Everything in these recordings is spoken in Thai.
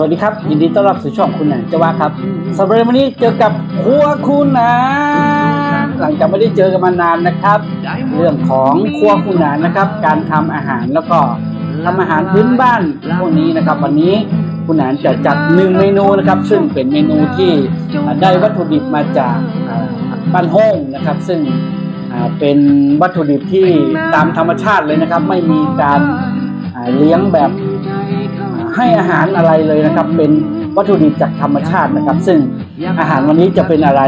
สวัสดีครับ ยินดีต้อนรับสู่ช่องคุณหนันเจาว่าครับสำหรับวันนี้เจอกับครัวคุณหนานหลังจากไม่ได้เจอกันมานานนะครับ เรื่องของครัวคุณหนานนะครับ การทำอาหารแล้วก็ทำอาหารพื้นบ้านพวกนี้นะครับ วันนี้คุณหนานจะจัดหนึ่งเมนูนะครับ ซึ่งเป็นเมนูที่ได้วัตถุดิบมาจากอ่าบ้านโฮ่งนะครับ ซึ่งอ่าเป็นวัตถุดิบที่ตามธรรมชาติเลยนะครับ ไม่มีการอ่าเลี้ยงแบบ ให้อาหารอะไรเลยนะครับ เป็นวัตถุดิบจากธรรมชาตินะครับ ซึ่งอาหารวันนี้จะเป็นอะไร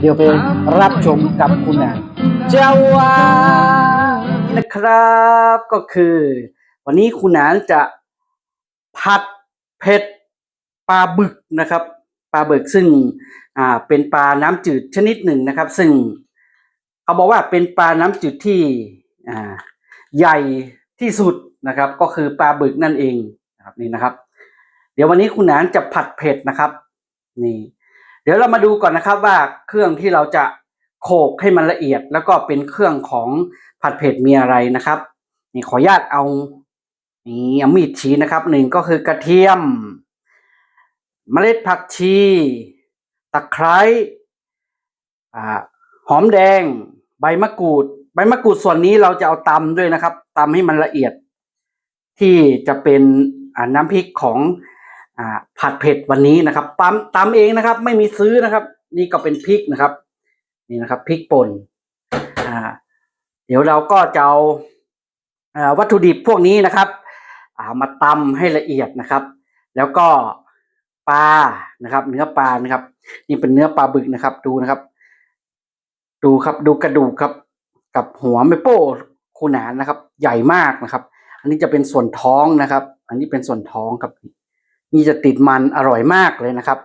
เดี๋ยวไปรับชมกับคุณนางเจ้าวานี่นะครับ ก็คือ วันนี้คุณนานจะผัดเผ็ดปลาบึกนะครับ ปลาบึกซึ่งอ่าเป็นปลาน้ำจืดชนิดหนึ่งนะครับ ซึ่งเขาบอกว่าเป็นปลาน้ำจืดที่อ่าใหญ่ที่สุดนะครับ ก็คือปลาบึกนั่นเองนะครับนี่นะครับ เดี๋ยววันนี้คุณหนนจะผัดเผ็ดนะครับ นี่ เดี๋ยวเรามาดูก่อนนะครับว่าเครื่องที่เราจะโขกให้มันละเอียด แล้วก็เป็นเครื่องของผัดเผ็ดมีอะไรนะครับ นี่ขออนุญาตเอานี่เอามีดชี้นะครับหนึ่งก็คือกระเทียม เมล็ดผักชีตะไคร้หอมแดง ใบมะกรูด ใบมะกรูดส่วนนี้เราจะเอาตำด้วยนะครับตำให้มันละเอียด ที่จะเป็นน้ำพริกของ อ่าผัดเผ็ดวันนี้นะครับปั๊มตำเองนะครับ ไม่มีซื้อนะครับ นี่ก็เป็นพริกนะครับ นี่นะครับพริกป่นอ่าเดี๋ยวเราก็จะเอาวัตถุดิบพวกนี้นะครับามาตำให้ละเอียดนะครับ แล้วก็ปลานะครับ เนื้อปลานะครับ นี่เป็นเนื้อปลาบึกนะครับ ดูนะครับ ดูครับดูกระดูกครับ กับหัวไม่โป้คูหนานนะครับ ใหญ่มากนะครับ อันนี้จะเป็นส่วนท้องนะครับ อันนี้เป็นส่วนท้องครับ นี่จะติดมันอร่อยมากเลยนะครับ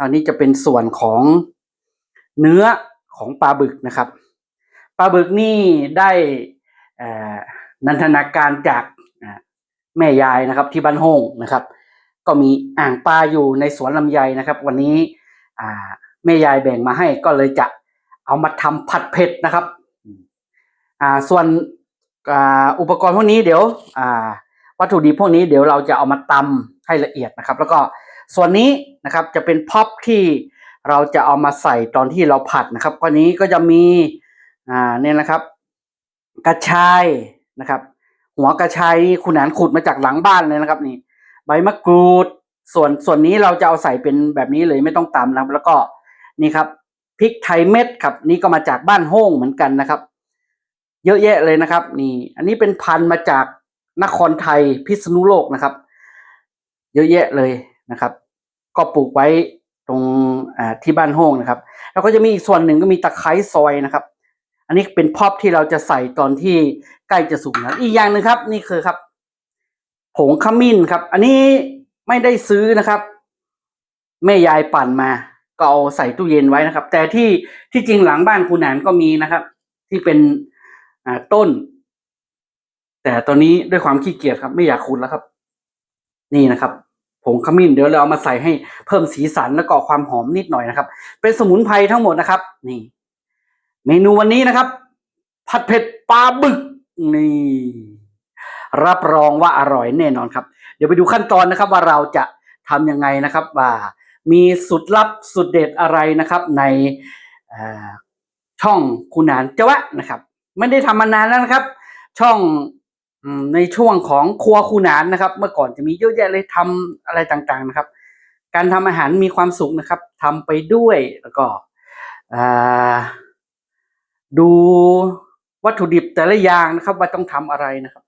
อันนี้จะเป็นส่วนของเนื้อของปลาบึกนะครับ ปลาบึกนี่ได้นันทนาการจากแม่ยายนะครับที่บ้านโฮงนะครับ ก็มีอ่างปลาอยู่ในสวนลำไยนะครับ วันนี้แม่ยายแบ่งมาให้ก็เลยจะเอามาทำผัดเผ็ดนะครับ ส่วนอ,อุปกรณ์พวกนี้เดี๋ยวอ วัตถุดิบพวกนี้เดี๋ยวเราจะเอามาตำให้ละเอียดนะครับ แล้วก็ส่วนนี้นะครับจะเป็นพ็อปที่เราจะเอามาใส่ตอนที่เราผัดนะครับก้อนนี้ก็จะมีอ่าเนี่ยนะครับ กระชายนะครับ หัวกระชายคุณหนานขุดมาจากหลังบ้านเลยนะครับนี่ ใบมะกรูด ส่วนส่วนนี้เราจะเอาใส่เป็นแบบนี้เลยไม่ต้องตำนะครับ แล้วก็นี่ครับพริกไทยเม็ดครับ นี่ก็มาจากบ้านโฮ่งเหมือนกันนะครับ เยอะแยะเลยนะครับ นี่ อันนี้เป็นพันธุ์มาจาก นครไทยพิษณุโลกนะครับ เยอะแยะเลยนะครับ ก็ปลูกไว้ตรงที่บ้านโฮ่งนะครับ แล้วก็จะมีอีกส่วนหนึ่งก็มีตะไคร้ซอยนะครับ อันนี้เป็นพอบที่เราจะใส่ตอนที่ใกล้จะสุกนะอีกอย่างหนึ่งครับ นี่คือครับ ผงขมิ้นครับ อันนี้ไม่ได้ซื้อนะครับแม่ยายปั่นมาก็เอาใส่ตู้เย็นไว้นะครับ แต่ที่ที่จริงหลังบ้านคุณหนานก็มีนะครับ ที่เป็นต้น แต่ตอนนี้ด้วยความขี้เกียจครับ ไม่อยากขุดแล้วครับ นี่นะครับผงขมิ้นเดี๋ยวเราเอามาใส่ให้เพิ่มสีสันแล้วก็ความหอมนิดหน่อยนะครับ เป็นสมุนไพรทั้งหมดนะครับ นี่ เมนูวันนี้นะครับ ผัดเผ็ดปลาบึกนี่รับรองว่าอร่อยแน่นอนครับ เดี๋ยวไปดูขั้นตอนนะครับ ว่าเราจะทำยังไงนะครับ ว่ามีสุดลับสุดเด็ดอะไรนะครับ ในช่องคุณหนานเจาวะนะครับ ไม่ได้ทำมานานแล้วนะครับ ช่อง ในช่วงของครัวคูหนานนะครับ เมื่อก่อนจะมีเยอะแยะเลยทำอะไรต่างๆนะครับ การทำอาหารมีความสุขนะครับทำไปด้วยแล้วก็ดูวัตถุดิบแต่ละอย่างนะครับ ว่าต้องทำอะไรนะครับ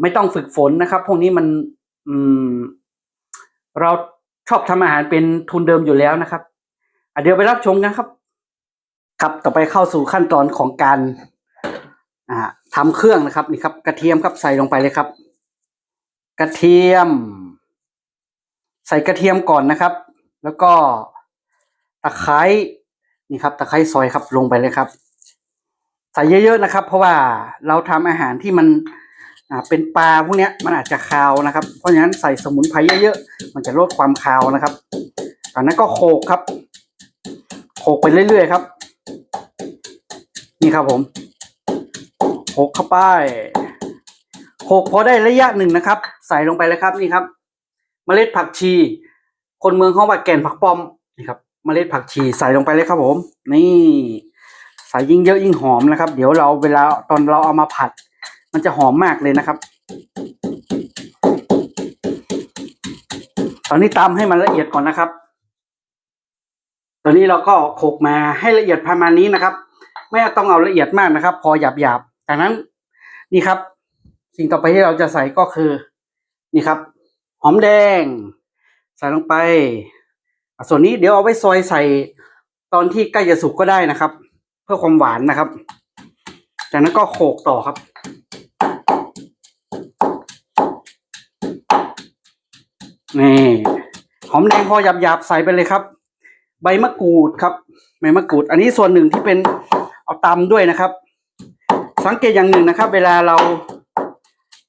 ไม่ต้องฝึกฝนนะครับ พวกนี้มันอืม เราชอบทำอาหารเป็นทุนเดิมอยู่แล้วนะครับเดี๋ยวไปรับชมกันครับ ครับต่อไปเข้าสู่ขั้นตอนของการ อ่าทำเครื่องนะครับนี่ครับ กระเทียมครับใส่ลงไปเลยครับ กระเทียม ใส่กระเทียมก่อนนะครับ แล้วก็ตะไคร้นี่ครับ ตะไคร้ซอยครับลงไปเลยครับ ใส่เยอะๆนะครับ เพราะว่าเราทำอาหารที่มันเป็นปลาพวกนี้มันอาจจะคาวนะครับ เพราะฉะนั้นใส่สมุนไพรเยอะๆ มันจะลดความคาวนะครับจากนั้นก็โขลกครับ โขลกไปเรื่อยๆครับ นี่ครับผม โขกเข้าไปโขกพอได้ระยะหนึ่งนะครับ ใส่ลงไปเลยครับนี่ครับ เมล็ดผักชี คนเมืองเขาว่าแกนผักป้อมนี่ครับ เมล็ดผักชีใส่ลงไปเลยครับผม นี่ใส่ยิ่งเยอะยิ่งหอมนะครับ เดี๋ยวเราเวลาตอนเราเอามาผัด มันจะหอมมากเลยนะครับ ตอนนี้ตำให้มันละเอียดก่อนนะครับ ตอนนี้เราก็โขกมาให้ละเอียดประมาณนี้นะครับ ไม่ต้องเอาละเอียดมากนะครับ พอหยาบๆ จากนั้นนี่ครับ สิ่งต่อไปที่เราจะใส่ก็คือนี่ครับ หอมแดง ใส่ลงไป ส่วนนี้เดี๋ยวเอาไว้ซอยใส่ตอนที่ใกล้จะสุกก็ได้นะครับ เพื่อความหวานนะครับ จากนั้นก็โขกต่อครับนี่หอมแดงพอหยาบๆใส่ไปเลยครับ ใบมะกรูดครับใบมะกรูด อันนี้ส่วนหนึ่งที่เป็นเอาตำด้วยนะครับ สังเกตอย่างหนึ่งนะครับ เวลาเรา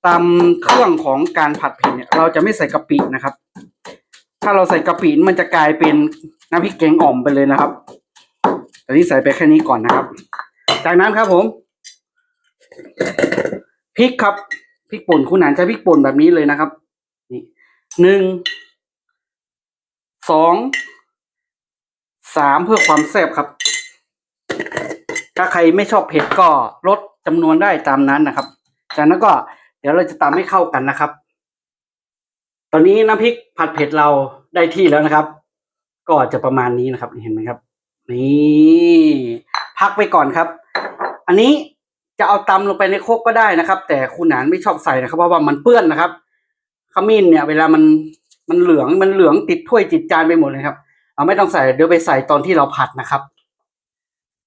ตำเครื่องของการผัดเผ็ดเนี่ย เราจะไม่ใส่กะปินะครับ ถ้าเราใส่กะปิมันจะกลายเป็นน้ำพริกแกงอ่อมไปเลยนะครับตอนนี้ใส่ไปแค่นี้ก่อนนะครับ จากนั้นครับผมพริกครับพริกป่นคุณหนานใช้พริกป่นแบบนี้เลยนะครับ นี่หนึ่งสองสามเพื่อความแซ่บครับ ถ้าใครไม่ชอบเผ็ดก็ลด จำนวนได้ตามนั้นนะครับ จากนั้นก็เดี๋ยวเราจะตามให้เข้ากันนะครับ ตอนนี้น้ำพริกผัดเผ็ดเราได้ที่แล้วนะครับ ก็จะประมาณนี้นะครับเห็นไหมครับ นี่พักไว้ก่อนครับ อันนี้จะเอาตำลงไปในโคกก็ได้นะครับ แต่คุณหนานไม่ชอบใส่นะครับ เพราะว่ามันเปื้อนนะครับขมิ้นเนี่ย เวลามันมันเหลืองมันเหลืองติดถ้วยติดจานไปหมดเลยครับ เอาไม่ต้องใส่เดี๋ยวไปใส่ตอนที่เราผัดนะครับ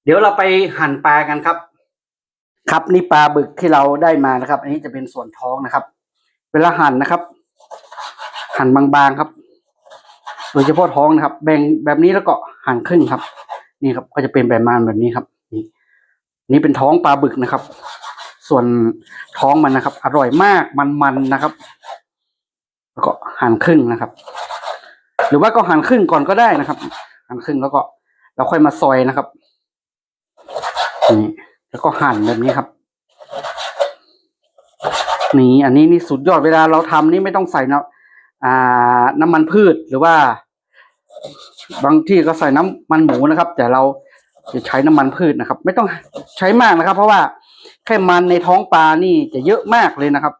เดี๋ยวเราไปหั่นปลากันครับ ครับนี่ปลาบึกที่เราได้มานะครับ อันนี้จะเป็นส่วนท้องนะครับ เวลาหั่นนะครับ หั่นบางๆครับ โดยเฉพาะท้องนะครับ แบ่งแบบนี้แล้วก็หั่นครึ่งครับ นี่ครับ ก็จะเป็นแบบมาณแบบนี้ครับ นี่นี่เป็นท้องปลาบึกนะครับ ส่วนท้องมันนะครับ อร่อยมากมันๆนะครับ แล้วก็หั่นครึ่งนะครับ หรือว่าก็หั่นครึ่งก่อนก็ได้นะครับ หั่นครึ่งแล้วก็เราค่อยมาซอยนะครับนี่ แล้วก็หั่นแบบนี้ครับนี่อันนี้นี่สุดยอดเวลาเราทำนี่ไม่ต้องใส่นะอ่าน้ำมันพืชหรือว่า บางที่ก็ใส่น้ำมันหมูนะครับ แต่เราจะใช้น้ำมันพืชนะครับ ไม่ต้องใช้มากนะครับ เพราะว่าแค่มันในท้องปลานี่จะเยอะมากเลยนะครับ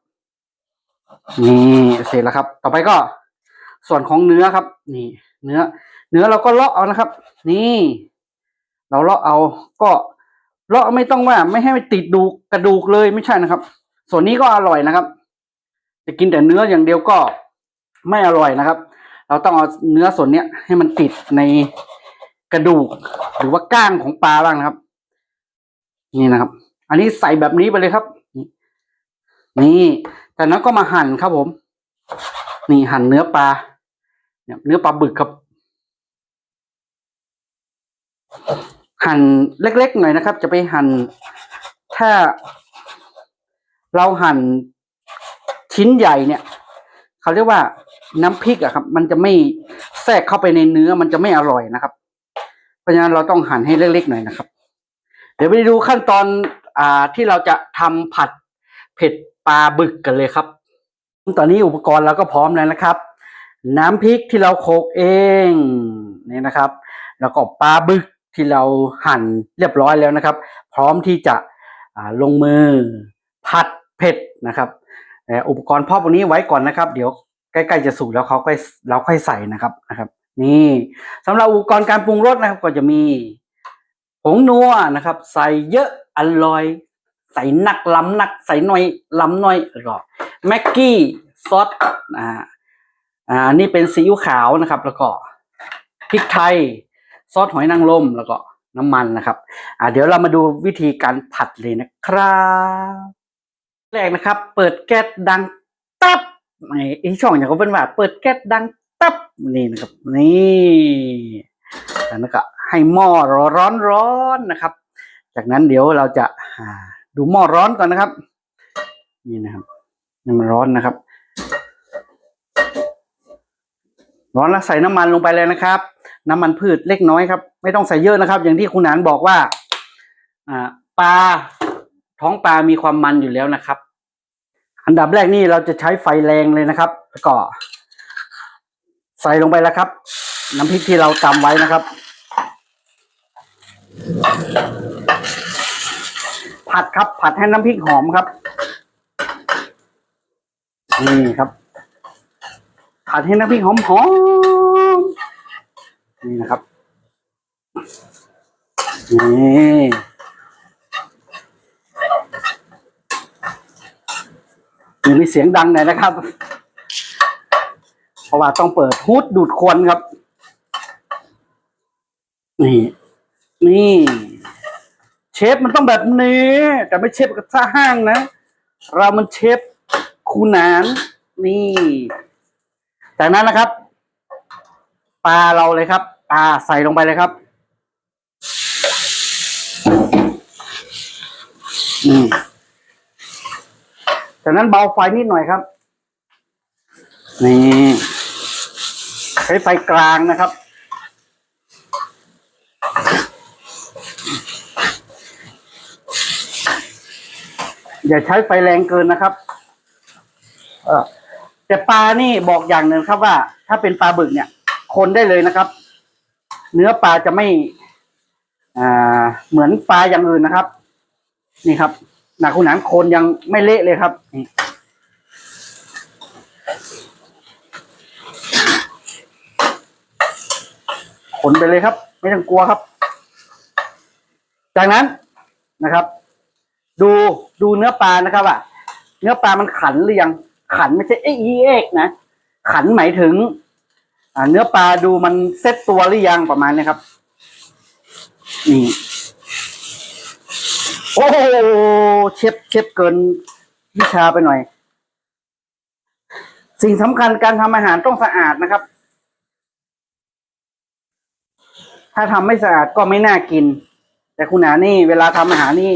นี่เสร็จแล้วครับ ต่อไปก็ ส่วนของเนื้อครับ นี่ เนื้อ เนื้อเราก็เลาะเอานะครับ นี่ เราเลาะเอาก็ เลาไม่ต้องว่าไม่ให้มันติดดูกระดูกเลยไม่ใช่นะครับ ส่วนนี้ก็อร่อยนะครับจะกินแต่เนื้ออย่างเดียวก็ไม่อร่อยนะครับ เราต้องเอาเนื้อส่วนเนี้ยให้มันติดในกระดูก หรือว่าก้างของปลาบ้างนะครับ นี่นะครับ อันนี้ใส่แบบนี้ไปเลยครับ นี่นี่นั้นก็มาหั่นครับผม นี่หั่นเนื้อปลาเนี่ยเนื้อปลาบึกครับ หั่นเล็กๆหน่อยนะครับ จะไปหั่นถ้าเราหั่นชิ้นใหญ่เนี่ย เขาเรียกว่าน้ำพริกอะครับ มันจะไม่แทรกเข้าไปในเนื้อมันจะไม่อร่อยนะครับ เพราะฉะนั้นเราต้องหั่นให้เล็กๆหน่อยนะครับ เดี๋ยวไปดูขั้นตอนอ่าที่เราจะทำผัดเผ็ดปลาบึกกันเลยครับ ตอนนี้อุปกรณ์เราก็พร้อมแล้วนะครับ น้ำพริกที่เราโขกเองนี่นะครับ แล้วก็ปลาบึก ที่เราหั่นเรียบร้อยแล้วนะครับ พร้อมที่จะลงมือผัดเผ็ดนะครับอุปกรณ์พร้อมพวกนี้ไว้ก่อนนะครับ เดี๋ยวใกล้ๆจะสุกแล้วเขาก็เราค่อยใส่นะครับนะครับ นี่สำหรับอุปกรณ์การปรุงรสนะครับ ก็จะมีผงนัวนะครับ ใส่เยอะอร่อย ใส่หนักล้ำหนัก ใส่หน่อยล้ำหน่อยแล้วก็แม็กกี้ซอสอ่าอ่านี่เป็นซีอิ๊วขาวนะครับ แล้วก็พริกไทย ซอสหอยนางรมแล้วก็น้ำมันนะครับ อ่าเดี๋ยวเรามาดูวิธีการผัดเลยนะครับแรกนะครับ เปิดแก๊สดังตับไอ้ช่องอย่างเขาเป็นว่า เปิดแก๊สดังตับนี่นะครับนี่แล้วก็ให้หม้อร้อนร้อนๆนะครับ จากนั้นเดี๋ยวเราจะดูหม้อร้อนก่อนนะครับ นี่นะครับนี่มันร้อนนะครับ ร้อนแล้วใส่น้ำมันลงไปเลยนะครับ น้ำมันพืชเล็กน้อยครับ ไม่ต้องใส่เยอะนะครับ อย่างที่คุณหนานบอกว่าปลาท้องปลามีความมันอยู่แล้วนะครับ อันดับแรกนี่เราจะใช้ไฟแรงเลยนะครับแล้วก็ใส่ลงไปแล้วครับ น้ำพริกที่เราตำไว้นะครับ ผัดครับผัดให้น้ำพริกหอมครับนี่ครับผัดให้น้ำพริกหอมหอม นี่นะครับ นี่มีเสียงดังหน่อยนะครับ เพราะว่าต้องเปิดฮูดดูดควันครับ นี่ นี่ เชฟมันต้องแบบนี้ แต่ไม่เชฟกระทะห้างนะ เรามันเชฟคูนาน นี่ จากนั้นนะครับ ปลาเราเลยครับปลาใส่ลงไปเลยครับอืมจากนั้นเบาไฟนิดหน่อยครับ นี่ใช้ไฟกลางนะครับ อย่าใช้ไฟแรงเกินนะครับเออแต่ปลานี่บอกอย่างหนึ่งครับว่า ถ้าเป็นปลาบึกเนี่ย คนได้เลยนะครับ เนื้อปลาจะไม่อ่าเหมือนปลาอย่างอื่นนะครับ นี่ครับหนักคุณหนังคนยังไม่เละเลยครับนี่คนไปเลยครับ ไม่ต้องกลัวครับ จากนั้นนะครับ ดูดูเนื้อปลานะครับว่าเนื้อปลามันขันหรือยังขันไม่ใช่เอ๊ะเอกนะ ขันหมายถึง เนื้อปลาดูมันเซ็ตตัวหรือยังประมาณนี้ครับ นี่ โอ้โหเชฟเชฟเกินวิชาไปหน่อย สิ่งสำคัญการทำอาหารต้องสะอาดนะครับ ถ้าทำไม่สะอาดก็ไม่น่ากิน แต่คุณอานี่ เวลาทำอาหารนี่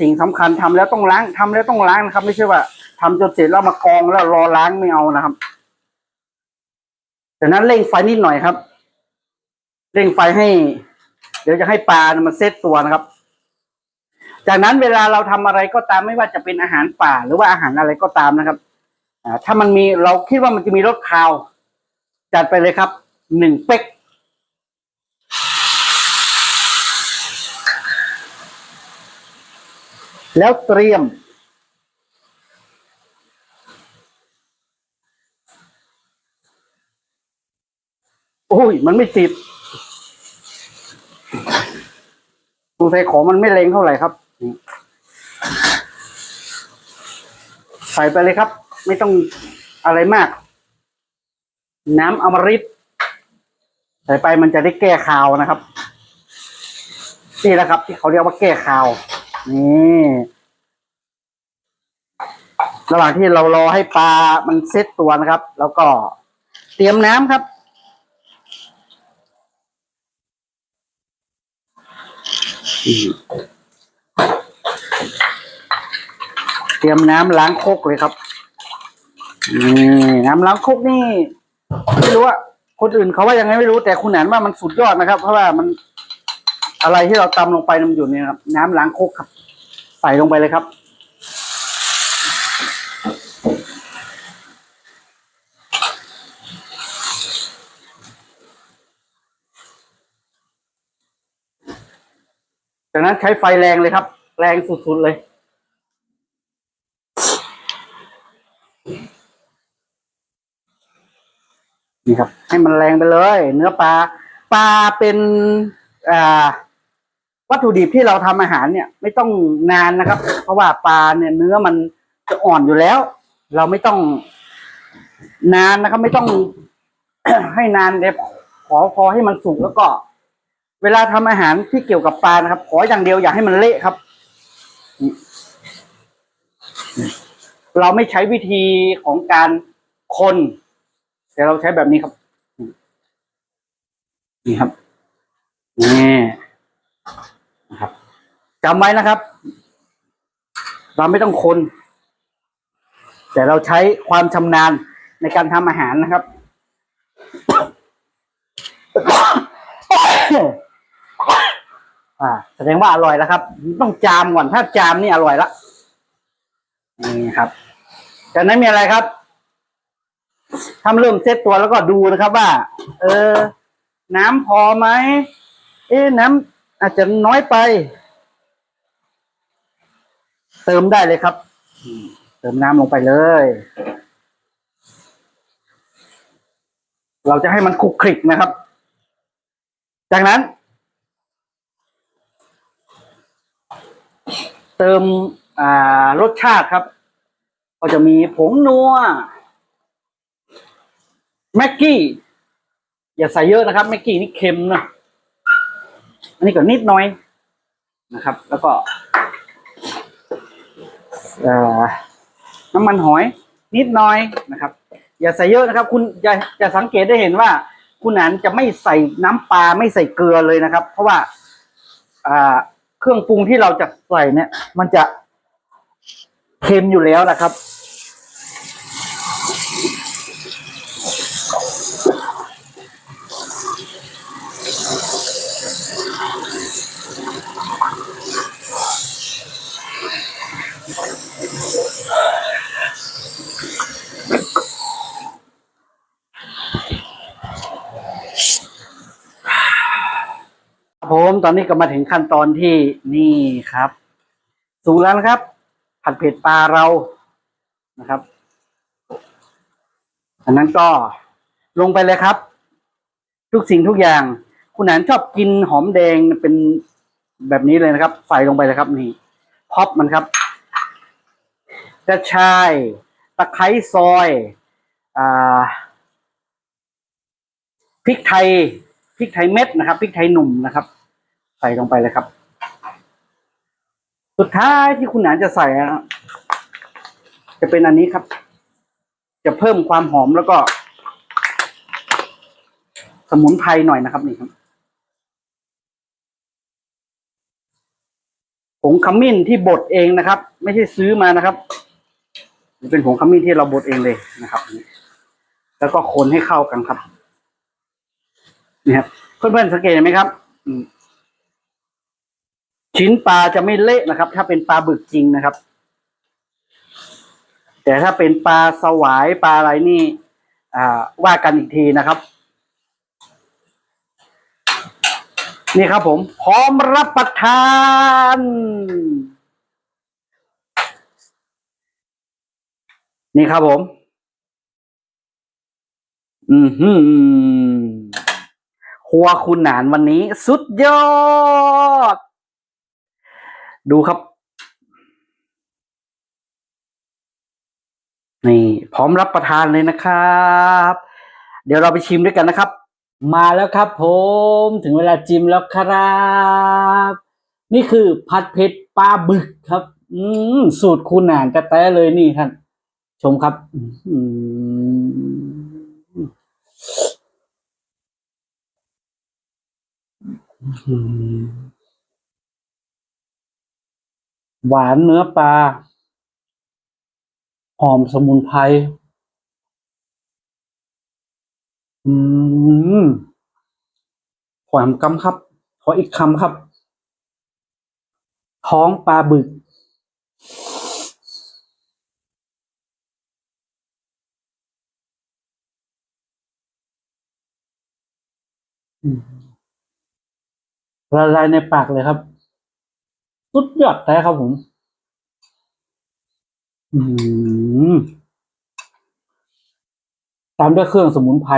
สิ่งสำคัญทำแล้วต้องล้างทำแล้วต้องล้างนะครับ ไม่ใช่ว่าทำจนเสร็จแล้วมากองแล้วรอล้างไม่เอานะครับ จากนั้นเร่งไฟนิดหน่อยครับ เร่งไฟให้ เดี๋ยวจะให้ปลาเนี่ยมันเซตตัวนะครับ จากนั้นเวลาเราทำอะไรก็ตามไม่ว่าจะเป็นอาหารป่า หรือว่าอาหารอะไรก็ตามนะครับอ่าถ้ามันมีเราคิดว่ามันจะมีรสคาว จัดไปเลยครับหนึ่งเป๊กแล้วเตรียม โอ้ย มันไม่ติดสงสัยของมันไม่เล็งเท่าไหร่ครับ ใส่ไปเลยครับ ไม่ต้องอะไรมาก น้ำอมฤตใส่ไปมันจะได้แก้คาวนะครับ นี่แหละครับ ที่เขาเรียกว่าแก้คาว นี่ระหว่างที่เรารอให้ปลามันเซ็ตตัวนะครับ แล้วก็เตรียมน้ำครับ เตรียมน้ำล้างโคกเลยครับนี่น้ำล้างโคกนี่ไม่รู้ว่าคนอื่นเขาว่ายังไงไม่รู้แต่คุณหนานว่ามันสุดยอดนะครับ เพราะว่ามันอะไรที่เราตำลงไปมันอยู่เนี่ยครับ น้ำล้างโคกครับ ใส่ลงไปเลยครับ จากนั้นใช้ไฟแรงเลยครับ แรงสุดๆเลย นี่ครับ ให้มันแรงไปเลย เนื้อปลาปลาเป็นอ่าวัตถุดิบที่เราทำอาหารเนี่ย ไม่ต้องนานนะครับ เพราะว่าปลาเนี่ย เนื้อมันจะอ่อนอยู่แล้ว เราไม่ต้องนานนะครับ ไม่ต้องให้นานเลยขอพอให้มันสุกแล้วก็ เวลาทำอาหารที่เกี่ยวกับปลานะครับ ขออย่างเดียวอย่าให้มันเละครับ เราไม่ใช้วิธีของการคน แต่เราใช้แบบนี้ครับ นี่ครับนี่นะครับจำไว้นะครับ เราไม่ต้องคน แต่เราใช้ความชำนาญในการทำอาหารนะครับ อ่า แสดงว่าอร่อยแล้วครับ ต้องจามก่อนถ้าจามนี่อร่อยละนี่ครับ จากนั้นมีอะไรครับถ้าเริ่มเซตตัวแล้วก็ดูนะครับว่า เออ น้ำพอไหมเอ๊น้ำอาจจะน้อยไป เติมได้เลยครับเติมน้ำลงไปเลย เราจะให้มันคลุกคลิกนะครับ จากนั้น เติมอ่ารสชาติครับ ก็จะมีผงนัวแม็กกี้ อย่าใส่เยอะนะครับแม็กกี้นี่เค็มนะอันนี้ก็นิดหน่อยนะครับ แล้วก็น้ำมันหอย นิดหน่อยนะครับ อย่าใส่เยอะนะครับ คุณจะจะสังเกตได้เห็นว่า คุณหนานจะไม่ใส่น้ำปลาไม่ใส่เกลือเลยนะครับ เพราะว่า อ่า เครื่องปรุงที่เราจะใส่เนี่ย มันจะเค็มอยู่แล้วนะครับ ผมตอนนี้ก็มาถึงขั้นตอนที่นี่ครับสูงแล้วนะครับ ผัดเผ็ดปลาเรานะครับอันนั้นก็ลงไปเลยครับ ทุกสิ่งทุกอย่าง คุณหนานชอบกินหอมแดงเป็นแบบนี้เลยนะครับ ใส่ลงไปเลยครับนี่พอปมันครับกระชายตะไคร้ซอยอ่าพริกไทยพริกไทยเม็ดนะครับพริกไทยหนุ่มนะครับ ใส่ลงไปเลยครับ สุดท้ายที่คุณหนานจะใส่อะจะเป็นอันนี้ครับ จะเพิ่มความหอมแล้วก็ สมุนไพรหน่อยนะครับ นี่ครับผงขมิ้นที่บดเองนะครับ ไม่ใช่ซื้อมานะครับนี่เป็นผงขมิ้นที่เราบดเองเลยนะครับแล้วก็คนให้เข้ากันครับนี่ครับเพื่อนๆสังเกตไหมครับอืม ชิ้นปลาจะไม่เละนะครับ ถ้าเป็นปลาบึกจริงนะครับ แต่ถ้าเป็นปลาสวายปลาอะไรนี่ อ่า ว่ากันอีกทีนะครับ นี่ครับผม พร้อมรับประทานนี่ครับผม อือหือครัวคุณหนานวันนี้ สุดยอด ดูครับ นี่พร้อมรับประทานเลยนะครับ เดี๋ยวเราไปชิมด้วยกันนะครับ มาแล้วครับผมถึงเวลาจิ้มแล้วครับ นี่คือผัดเผ็ดปลาบึกครับ อืมสูตรคุณหนานกระแต้เลยนี่ท่านชมครับ อืม หวานเนื้อปลา หอมสมุนไพร อืมขอคำกำครับ ขออีกคำครับ ท้องปลาบึก ละลายในปากเลยครับ สุดยอดแท้ครับผม อืมตามด้วยเครื่องสมุนไพร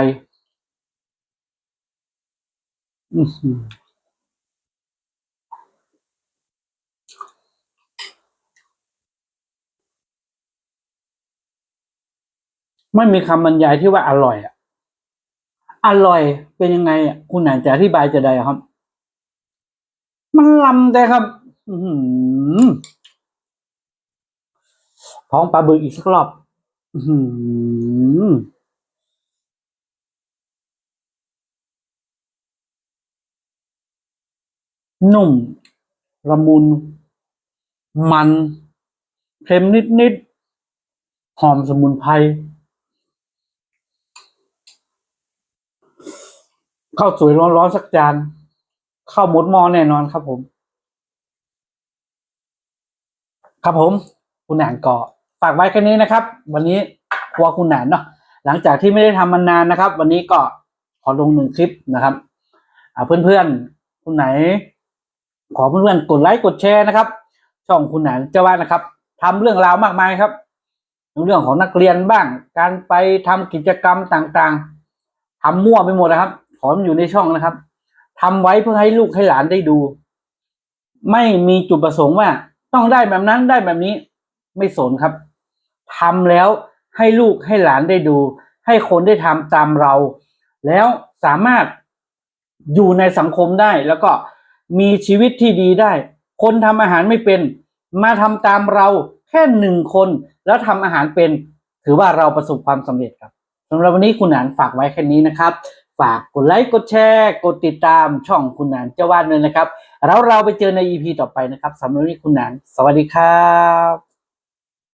ไม่มีคำบรรยายที่ว่าอร่อยอะ อร่อยเป็นยังไงอะ คุณไหนจะอธิบายจะได้ครับ มันลำแต่ครับ ท้องปลาบึกอีกสักรอบอือหือนุ่มละมุน มันเค็มนิดๆหอมสมุนไพรข้าวสวยร้อนๆสักจานข้าวหมดหม้อแน่นอนครับผม ครับผมคุณหนานก็ฝากไว้แค่นี้นะครับ วันนี้ครัวคุณหนานเนาะหลังจากที่ไม่ได้ทำมานานนะครับ วันนี้ก็ขอลงหนึ่งคลิปนะครับอ่าเพื่อนๆคุณไหน ขอเพื่อนๆกดไลค์กดแชร์นะครับ ช่องคุณหนานเจ้าว่านะครับทำเรื่องราวมากมายครับเรื่องของนักเรียนบ้าง การไปทำกิจกรรมต่างๆทำมั่วไปหมดนะครับ ขอมอยู่ในช่องนะครับทำไว้เพื่อให้ลูกให้หลานได้ดู ไม่มีจุดประสงค์ว่า ต้องได้แบบนั้นได้แบบนี้ ไม่สนครับทำแล้วให้ลูกให้หลานได้ดู ให้คนได้ทำตามเรา แล้วสามารถอยู่ในสังคมได้ แล้วก็มีชีวิตที่ดีได้ คนทำอาหารไม่เป็น มาทำตามเราแค่หนึ่งคน แล้วทำอาหารเป็น ถือว่าเราประสบความสำเร็จครับสำหรับวันนี้คุณหนานฝากไว้แค่นี้นะครับ ฝากกดไลค์กดแชร์ กดติดตามช่องคุณหนานเจ้าวาดเลยนะครับ แล้วเราไปเจอใน EP ต่อไปนะครับสำหรับวันนี้คุณหนาน สวัสดีครับ